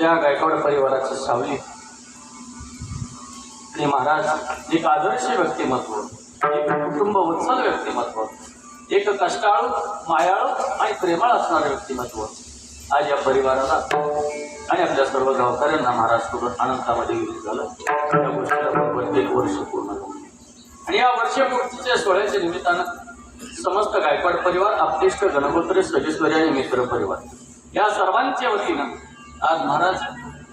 त्या गायकवाड परिवाराची सावली. आणि महाराज एक आदर्श व्यक्तिमत्व एक कुटुंब वत्सल व्यक्तिमत्व एक कष्टाळू मायाळू आणि प्रेमळ असणारं व्यक्तिमत्व आज या परिवाराला आणि आपल्या सर्व गावकऱ्यांना महाराष्ट्रकडून आनंदामध्ये विलीन झालं. या गोष्टीला बरोबर वर्ष पूर्ण झालं आणि या वर्षपूर्तीच्या सोहळ्याच्या निमित्तानं समस्त गायकवाड परिवार आपलेष्ट गणगोत्र सजेश्वरी आणि मित्र परिवार या सर्वांच्या वतीनं आज महाराज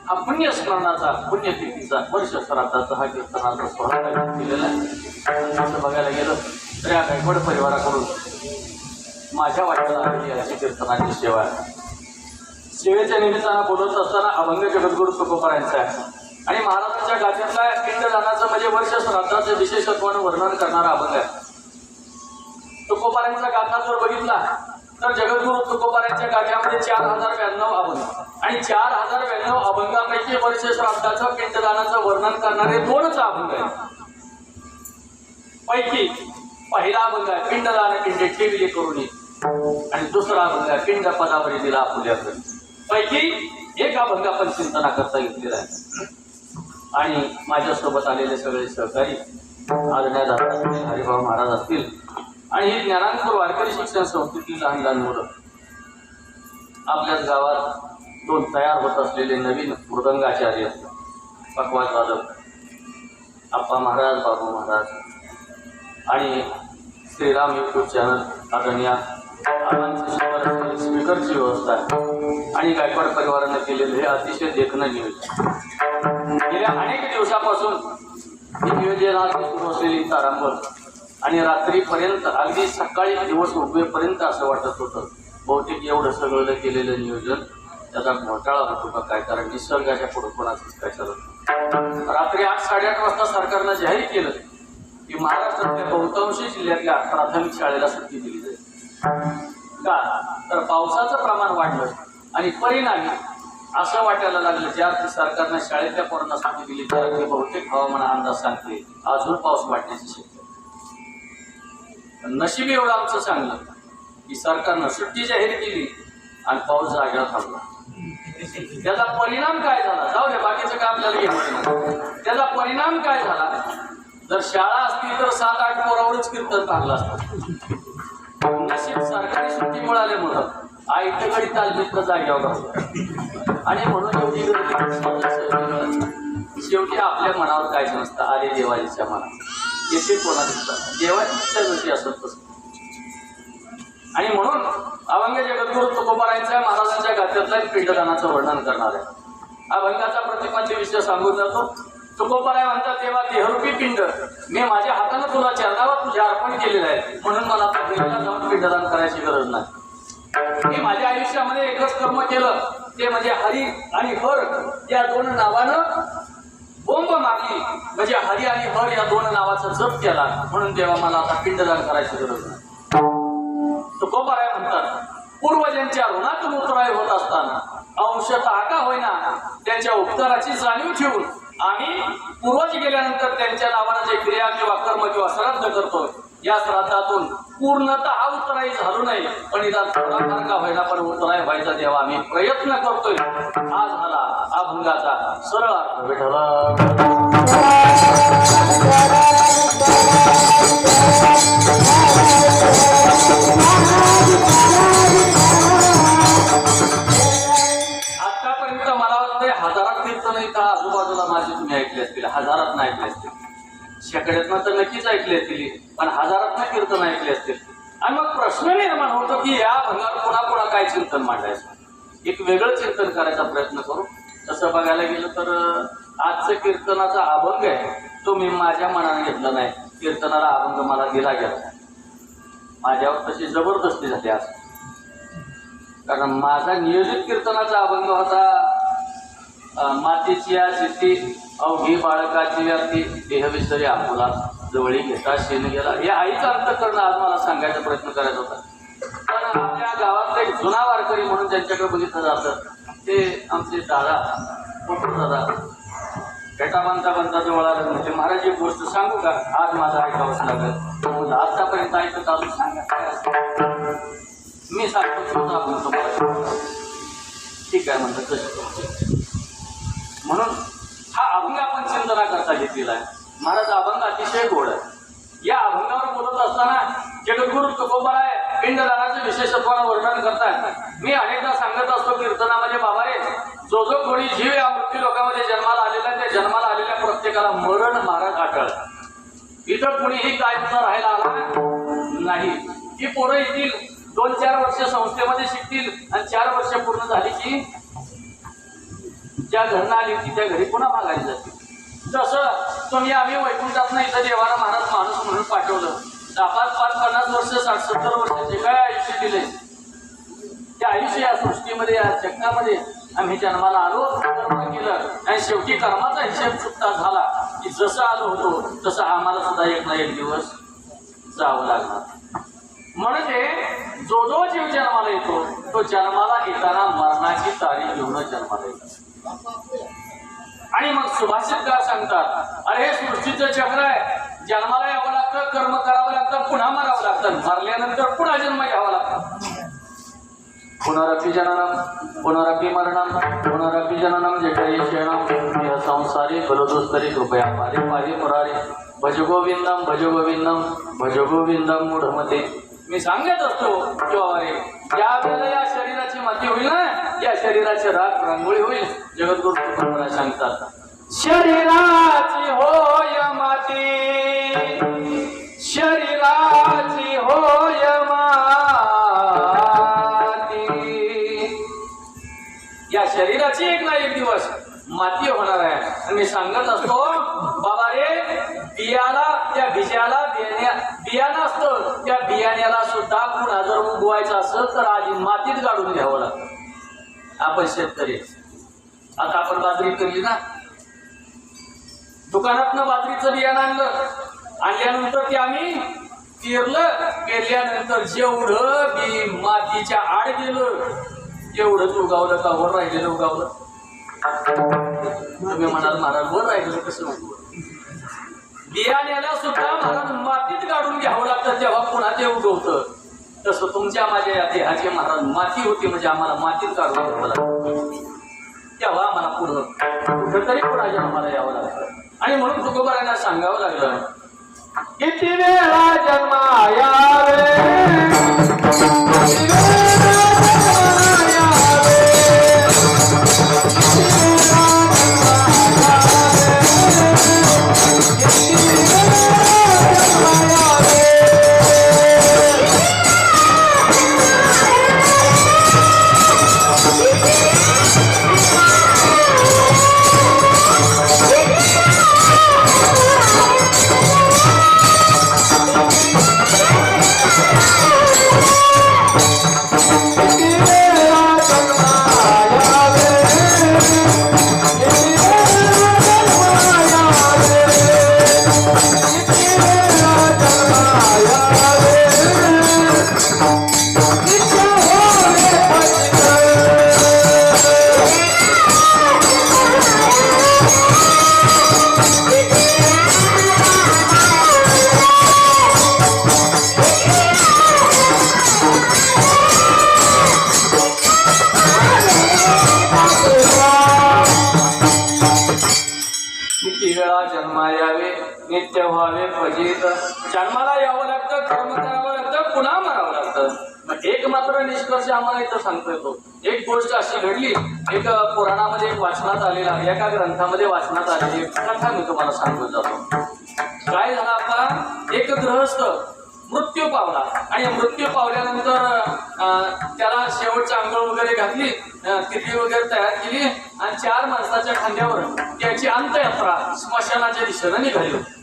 हा पुण्यस्मरणाचा पुण्यतिथीचा वर्ष श्राद्धाचा हा कीर्तनाचा सोहळा केलेला आहे. असं बघायला गेलं तर या गायकवाड परिवाराकडून माझ्या वाट्याला आलेली अशी कीर्तनाची सेवा आहे. सेवेच्या निमित्तानं बोलत असताना अभंग जगद्गुरु तुकोबारायांचा आहे. आणि महाराजांच्या गाथ्यातला पिंडदानाचं म्हणजे वर्ष श्राद्धाचं विशेषत्वानं वर्णन करणारा अभंग आहे. तुकोपाऱ्यांचा गाथा जर बघितला तर जगद्गुरु तुकोबारायांच्या गाठ्यामध्ये चार हजार ब्याण्णव अभंग. आणि चार हजार ब्याण्णव अभंगापैकी वर्ष श्राद्धाचं पिंडदानाचं वर्णन करणारे दोनच अभंग आहेत. पैकी पहिला अभंग आहे पिंडदान पिंडे ठेवले करून आणि दुसरा अभंग आहे पिंड पदावरी दिला आपल्याकडे पैकी एक अभंग आपण चिंतना करता घेतलेला आहे. आणि माझ्यासोबत आलेले सगळे सहकारी आदरणीय दादा हरिभाऊ महाराज असतील. आणि ही ज्ञानांकुर वारकरी शिक्षण संस्थेतील लहान लहान मुलं आपल्याच गावात दोन तयार होत असलेले नवीन मृदंगाचार्य पकवाज वादक आप्पा महाराज बाबू महाराज आणि श्रीराम यूट्यूब चॅनल आदरणीय स्पीकरची व्यवस्था आहे. आणि गायकवाड परिवारानं केलेलं हे अतिशय देखणं नियोजन गेल्या अनेक दिवसापासून ही नियोजनात सुरू असलेली तारांबळ आणि रात्रीपर्यंत अगदी सकाळी दिवस उगवेपर्यंत असं वाटत होतं. बहुतेक एवढं सगळं केलेलं नियोजन त्याचा घोटाळा होतो का काय? कारण निसर्गाच्या पुढे कोणाचंच काय चालत रात्री आठ साडेआठ वाजता सरकारनं जाहीर केलं की महाराष्ट्रातल्या बहुतांशी जिल्ह्यातल्या प्राथमिक शाळेला सुट्टी दिली जाईल. का? तर पावसाचं प्रमाण वाढलं आणि परिणामी असं वाटायला लागलं ज्या सरकारनं शाळेतल्या पोरांना सुट्टी दिली तर बहुतेक हवामान अंदाज सांगते अजून पाऊस वाढण्याची शक्यता नशीब एवढं आमचं चांगलं. की सरकारनं सुट्टी जाहीर केली आणि पाऊस जागेवर थांबला. त्याचा परिणाम काय झाला? जाऊ दे बाकीचं काय आपल्याला घ्यायचं त्याचा परिणाम काय झाला? जर शाळा असतील तर सात आठ पोरावरच कीर्तन चांगलं असतं. नशीब सरकारी सुट्टी मिळाल्यामुळं आईकडे तालमीतलं जाग्यावर आणि म्हणून एवढी गर्दी शेवटी आपल्या मनावर काय नसतं. आले देवाजीच्या मनात. येथे कोणा दिसतात देवाची इच्छा जशी असत तसं. आणि म्हणून अभंग जगद्गुरु तुकोबारायांच्या महाराजांच्या गात्यातल्या पिंडदानाचं वर्णन करणार आहे. अभंगाचा प्रतिमाचे विषय सांगून जातो. तुकोबाराय म्हणतात तेव्हा देहरूपी पिंड मी माझ्या हातानं तुला चरणावर तुझ्या अर्पण केलेलं आहे. म्हणून मला जाऊन पिंडदान करायची गरज नाही. मी माझ्या आयुष्यामध्ये एकच कर्म केलं. ते म्हणजे हरी आणि हर या दोन नावानं बोंब मागली म्हणजे हरी आणि हर या दोन नावाचा जप केला. म्हणून तेव्हा मला आता पिंडदान करायची गरज नाही. तुकोबाराय म्हणतात पूर्वजांच्या ऋणातून उतराय होत असताना अंशतः का होईना त्यांच्या उपचाराची जाणीव ठेवून आणि पूर्वज गेल्यानंतर त्यांच्या नावानं जे क्रिया किंवा कर्म किंवा श्राद्ध करतो या श्राद्धातून पूर्णतः उतराई झालो नाही. पण इथं थोडाफार का व्हायला पण उतराय व्हायचा तेव्हा आम्ही प्रयत्न करतोय. हा झाला हा भंगाचा सरळ अर्थ विठला आतापर्यंत मला वाटतंय हजारात कीर्तन इथं आजूबाजूला माझी तुम्ही ऐकली असतील हजारात नाही ऐकली असतील. शेकड्यातनं तर नक्कीच ऐकली असतील पण हजारात कीर्तन ऐकले असतील. आणि मग प्रश्न निर्माण होतो की या भंगार पुन्हा पुन्हा काय चिंतन मांडायचं? एक वेगळं चिंतन करायचा प्रयत्न करू? तसं बघायला गेलं तर आजचं कीर्तनाचा अभंग आहे तो मी माझ्या मनाने घेतला नाही. कीर्तनाला अभंग मला दिला गेला माझ्यावर तशी जबरदस्ती झाली आज. कारण माझा नियोजित कीर्तनाचा अभंग होता मातीची या शेती अवघी बाळकाची व्यक्ती देहविसरी आपुला जवळी घेता शेण गेला. हे आईचा अर्थ करणं आज मला सांगायचा प्रयत्न करायचा होता. पण आपल्या गावातला एक जुना वारकरी म्हणून त्यांच्याकडे बघितलं जातं. ते आमचे दादा मोठे दादा भेटा बांधता बांधता जवळ आलं म्हणजे महाराज एक गोष्ट सांगू का? आज माझं ऐकावंच लागेल. तो आतापर्यंत ऐकत आलो सांगा काय असतं? मी सांगतो स्वतः म्हणतो ठीक आहे म्हणलं तसं म्हणून हा अभंग आपण चिंतना करता घेतलेला आहे. महाराज अभंग अतिशय गोड आहे. या अभंगावर बोलत असताना जगद्गुरु तुकोबराय पिंडदानाचं विशेषत्वानं वर्णन करतात मी अनेकदा ही पोरं येतील. दोन चार वर्ष संस्थेमध्ये शिकतील आणि चार वर्ष पूर्ण झाली की ज्या घरनं आली होती त्या घरी पुन्हा मागायला जातील. तसं तुम्ही आम्ही वैकुंठात इथं देवाला महाराज माणूस म्हणून पाठवलं. दहा पाच पाच पन्नास वर्ष साठ सत्तर वर्ष जे काय आयुष्य दिले ते आयुष्य या सृष्टीमध्ये या जगामध्ये आम्ही जन्माला आलो कर्म केलं आणि शेवटी कर्माचा हिशेब चुकता झाला की जसं आलो होतो तसं आम्हाला सुद्धा एक ना एक दिवस जावं लागणार. म्हणजे जो जो जीव जन्माला येतो तो जन्माला येताना मरणाची तारीख घेऊन जन्माला येतो आणि मग सुभाषितकार सांगतात अरे हे सृष्टीचं चक्र आहे. जन्माला यावं लागतं कर्म करावं लागतं पुन्हा मरावं लागतं. मरल्यानंतर पुन्हा जन्म घ्यावा लागतो. पुनरपि जननम पुनरपि मरणम पुनरपि जननम जठरे शरणम यह संसारी बलदोस्तरी कृपया पारे पारे मुरारी भज गोविंदम भज गोविंदम भज गोविंदम मूढमते. मी सांगत असतो अरे या वेळेला या शरीराची माती होईल ना? या शरीराची राग रांगोळी होईल. जगद्गुरु तुकोबराय सांगतात शरीराची होय माती शरीराची होय माती. या शरीराची एक ना एक दिवस माती होणार आहे. आणि मी सांगत असतो बाबा रे बियाला त्या भिज्याला बियाण्या बियाणं असतं. त्या बियाण्याला सुद्धा पुन्हा जर उगवायचं असेल तर आधी मातीत काढून घ्यावं लागतं. आपण शेतकरी आता आपण बाजरी केली ना? दुकानातनं बाजरीचं बियाणं आणलं. आणल्यानंतर ते आम्ही पेरलं. पेरल्यानंतर जेवढं बी मातीच्या आड गेलं तेवढंच उगावलं का वर राहिलेलं उगावलं? तुम्ही म्हणाल महाराज वर राहिलेलं कसं उगवलं? बियाण्याला सुद्धा महाराज मातीत काढून घ्यावं लागतं तेव्हा पुन्हा ते उगवतं. तसं तुमच्या माझ्या या देहाची महाराज माती होती म्हणजे आम्हाला मातीत काढून घ्यावं लागतं. तेव्हा आम्हाला पुढं कुठंतरी पुन्हा जन्माला यावं लागतं. आणि म्हणून तुकोबारांना सांगावं लागलं किती वेळा जन्मा यावे? जन्माला यावं लागतं कर्म करावं लागतं पुन्हा मरावं लागतं. एक मात्र निष्कर्ष आम्हाला इथं सांगता येतो एक गोष्ट अशी घडली एक पुराणामध्ये एक वाचनात आलेला एका ग्रंथामध्ये वाचनात आलेली कथा मी तुम्हाला सांगत जातो. काय झालं आता? एक गृहस्थ मृत्यू पावला आणि मृत्यू पावल्यानंतर अं, त्याला शेवटची आंघोळ वगैरे घातली अं, वगैरे तयार केली आणि चार माणसाच्या खांद्यावर त्याची अंत्ययात्रा स्मशानाच्या दिशेनं निघाली. होती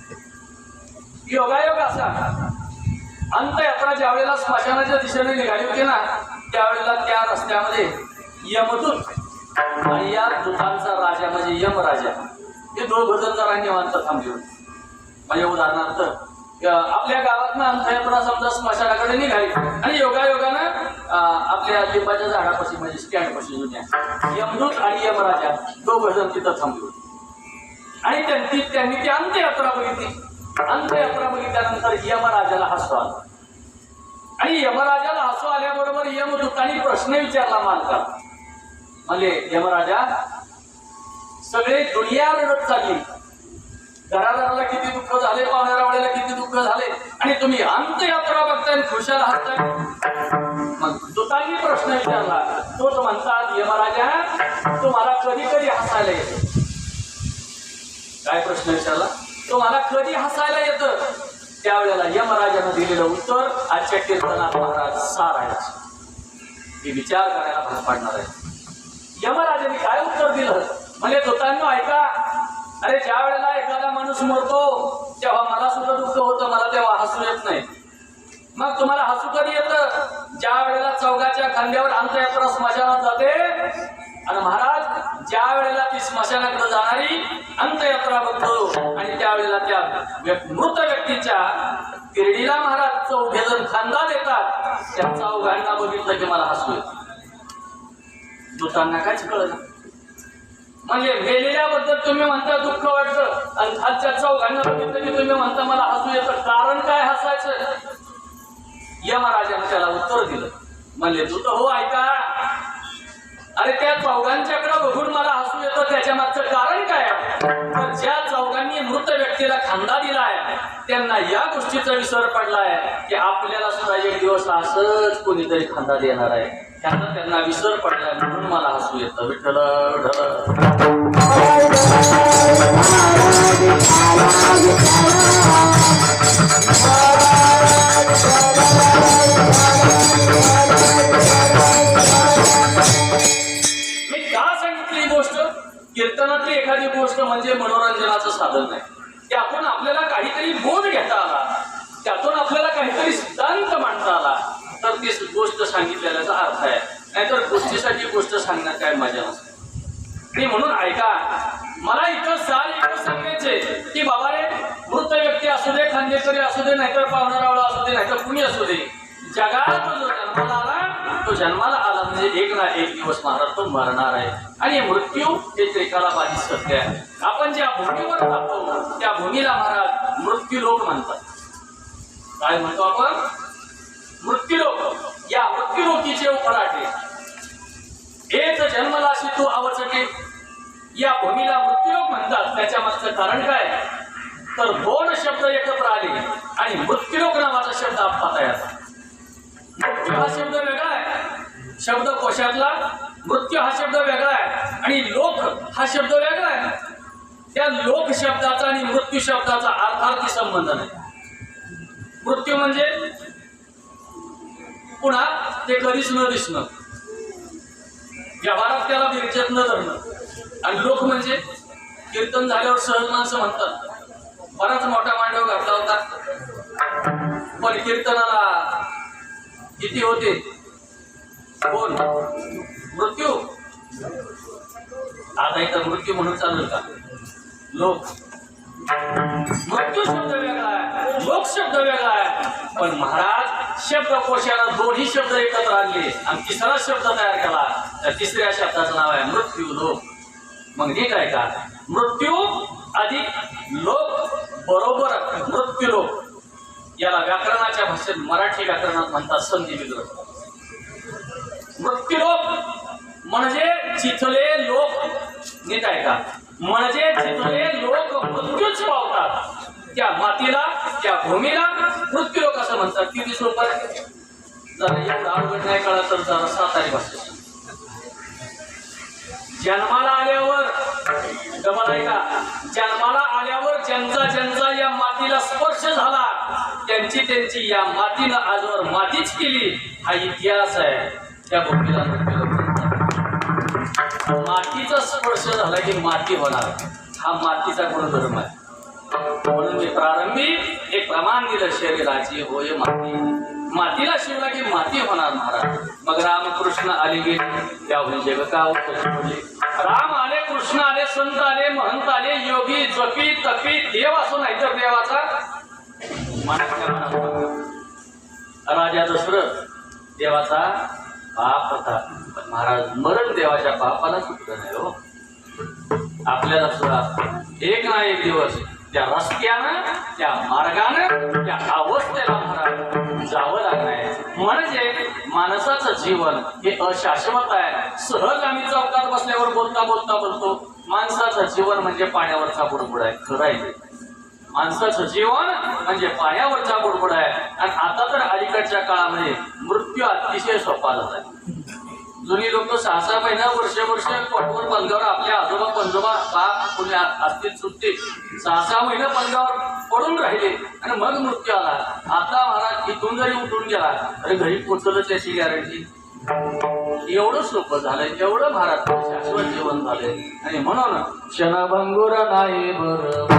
योगायोग असा. अंत्ययात्रा ज्या वेळेला स्मशानाच्या दिशेने निघाली होती ना त्यावेळेला त्या रस्त्यामध्ये यमदूत आणि या दूतांचा राजा म्हणजे यमराजा हे दोघ जण जरा निवांत थांबले होते. म्हणजे उदाहरणार्थ आपल्या गावात अंतयात्रा समजा स्मशानाकडे निघाली. आणि योगायोगानं आपल्या लिंबाच्या झाडापाशी म्हणजे स्टँड पाशी जुन्या यमदूत आणि यमराजा दोघ जण तिथं थांबले होते. आणि त्यांनी त्यांनी ती अंत्ययात्रा बघितली. अंतयात्रा बघितल्यानंतर यमराजाला हसू आला. आणि यमराजाला हसू आल्याबरोबर यमदूतांनी प्रश्न विचारला मालका म्हणजे यमराजा सगळे दुनिया रडत चालली. घरादाराला किती दुःख झाले पाहुण्यारावळ्याला किती दुःख झाले आणि तुम्ही अंत्ययात्रा बघताय आणि खुशाल हसताय. मग दुतांनी प्रश्न विचारला तोच म्हणतात यमराजा तुम्हाला कधी कधी हसायला येतो? काय प्रश्न विचारला? तुम्हाला कधी हसायला येतं? त्यावेळेला यमराजानं दिलेलं उत्तर आजच्या कीर्तनात महाराज सार आहे हे विचार करायला भाग पाडणार आहे. यमराजाने काय उत्तर दिलं? म्हणजे दोतांनो ऐका. अरे ज्या वेळेला एखादा माणूस मरतो तेव्हा मला सुद्धा दुःख होतं मला तेव्हा हसू येत नाही. मग तुम्हाला हसू कधी येतं? ज्या वेळेला चौघाच्या खांद्यावर अंत्ययात्रा स्मशानात जाते आणि महाराज ज्या वेळेला ती स्मशानाकडे जाणारी अंत्ययात्रा बघतो आणि त्यावेळेला त्या मृत व्यक्तीच्या किरडीला महाराज चौघे जण खांदा देतात त्या चौघांना बघितलं की मला हसू येतांना दुतांना काहीच कळलं म्हणजे मेलेल्याबद्दल तुम्ही म्हणता दुःख वाटतं आणि खालच्या चौघांना बघितलं की तुम्ही म्हणता मला हसू येतं. कारण काय हसायचं? यमराजाने त्याला उत्तर दिलं. म्हणले तू तर हो ऐका. अरे त्या चौघांच्याकडे बघून मला हसू येतं त्याच्या मागचं कारण काय तर ज्या चौघांनी मृत व्यक्तीला खांदा दिलाय त्यांना या गोष्टीचा विसर पडलाय की आपल्याला सुद्धा एक दिवस असंच कोणीतरी खांदा देणार आहे त्यांना त्यांना विसर पडलाय म्हणून मला हसू येतं विठ्ठल ढळ एखादी गोष्ट म्हणजे मनोरंजनाचं साधन नाही. त्यातून आपल्याला काहीतरी बोध घेता आला. त्यातून आपल्याला काहीतरी सिद्धांत मांडता आला. तर ती गोष्ट सांगितलेल्याचा अर्थ आहे. नाहीतर गोष्टीसाठी गोष्ट सांगण्यात काय मजा नसते. आणि म्हणून ऐका मला इथं साल इथं सांगायचे की बाबा रे मृत व्यक्ती असू दे खांदेकरी असू दे नाहीतर पावणारावळा असू दे नाहीतर कुणी असू दे. जगात जो जन्माला तो जन्माला आला म्हणजे एक ना एक दिवस महाराज तो मरणार आहे. आणि मृत्यू हे त्रिकाला बाधित सत्य आहे. आपण ज्या भूमीवर राहतो त्या भूमीला महाराज मृत्यूलोक म्हणतात. काय म्हणतो आपण? मृत्यूलोक. या मृत्यूलोकीचे उफराटे हेच जन्मलाशी तो आवचके. या भूमीला मृत्यूलोक म्हणतात. त्याच्या मागचं कारण काय? तर दोन शब्द एकत्र आले आणि मृत्यूलोक नावाचा शब्द आपला तयार मृत्यू हा शब्द वेगळा आहे. शब्दकोशातला मृत्यू हा शब्द वेगळा आहे आणि लोक हा शब्द वेगळा आहे. त्या लोक शब्दाचा आणि मृत्यू शब्दाचा अर्थार्थी संबंध नाही. मृत्यू म्हणजे पुन्हा ते कधीच न दिसणं. व्यवहारात त्याला बिरचत न धरणं. आणि लोक म्हणजे कीर्तन झाल्यावर सहज माणसं म्हणतात बराच मोठा मांडव घातला होता. पण कीर्तनाला किती होते? कोण? मृत्यू. आता इथं मृत्यू म्हणून चालेल का? लोक. मृत्यू शब्द वेगळा आहे. लोक शब्द वेगळा आहे. पण महाराज शब्दकोशाला दोन्ही शब्द एकत्र आणले आणि तिसरा शब्द तयार केला. तर तिसऱ्या शब्दाचं नाव आहे मृत्यू लोक. मग नीट आहे का? मृत्यू अधिक लोक बरोबर मृत्यू लोक. याला व्याकरणाच्या भाषेत मराठी व्याकरणात म्हणतात संधी विग्रह मृत्यूलोक म्हणजे जिथले लोक नीट ऐका. म्हणजे जिथले लोक मृत्यूच पावतात त्या मातीला त्या भूमीला मृत्यूलोक असं म्हणतात. किती सोपं जरा एवढं अवघड नाही कळत तर जरा सातारी भाषेत. जन्माला आल्यावर डबल जन्माला आल्यावर ज्यांचा ज्यांचा या मातीला स्पर्श झाला त्यांची त्यांची या मातीनं आजवर मातीच केली हा इतिहास आहे. त्या भूमीला मातीचा स्पर्श झाला की माती होणार. हा मातीचा गुणधर्म आहे. म्हणून मी प्रारंभी एक प्रमाण दिलं शरीराची होय माती. मातीला शिवला की माती होणार महाराज. मग रामकृष्ण आले गेले त्याहून जग का राम आले कृष्ण आले संत आले महंत आले योगी जपी तपी देव असो नाही तर देवाचा मनातल्या मनात राजा दशरथ देवाचा पाप होता. पण महाराज मरण देवाच्या पापाला सुटलं नाही हो. आपल्याला सुद्धा एक ना एक दिवस त्या रस्त्यानं त्या मार्गानं त्या अवस्थेला महाराज जावं लागणार आहे म्हणजे माणसाचं जीवन हे अशाश्वत आहे. सहज आम्ही चौकात बसल्यावर बोलता बोलता बोलतो. माणसाचं जीवन म्हणजे पाण्यावरचा बुडबुड आहे. खरं आहे माणसाचं जीवन म्हणजे पाण्यावरचा बुडबुड आहे. आणि आता अलीकडच्या काळामध्ये मृत्यू अतिशय सोपा झाला. जुनी लोक सहा सहा महिना वर्ष वर्ष पोटवर पलगावर आपल्या आजोबा पंजोबा बा कोणी असतील सुटते सहा सहा महिने पलगावर पडून राहिले आणि मग मृत्यू आला. आता महाराज इथून जरी उठून गेला तरी घरी पोचलच याची गॅरंटी एवढं सोपं झालंय एवढं भारत शाश्वत जीवन झालंय. आणि म्हणून क्षणभंगुर नाही बरोबर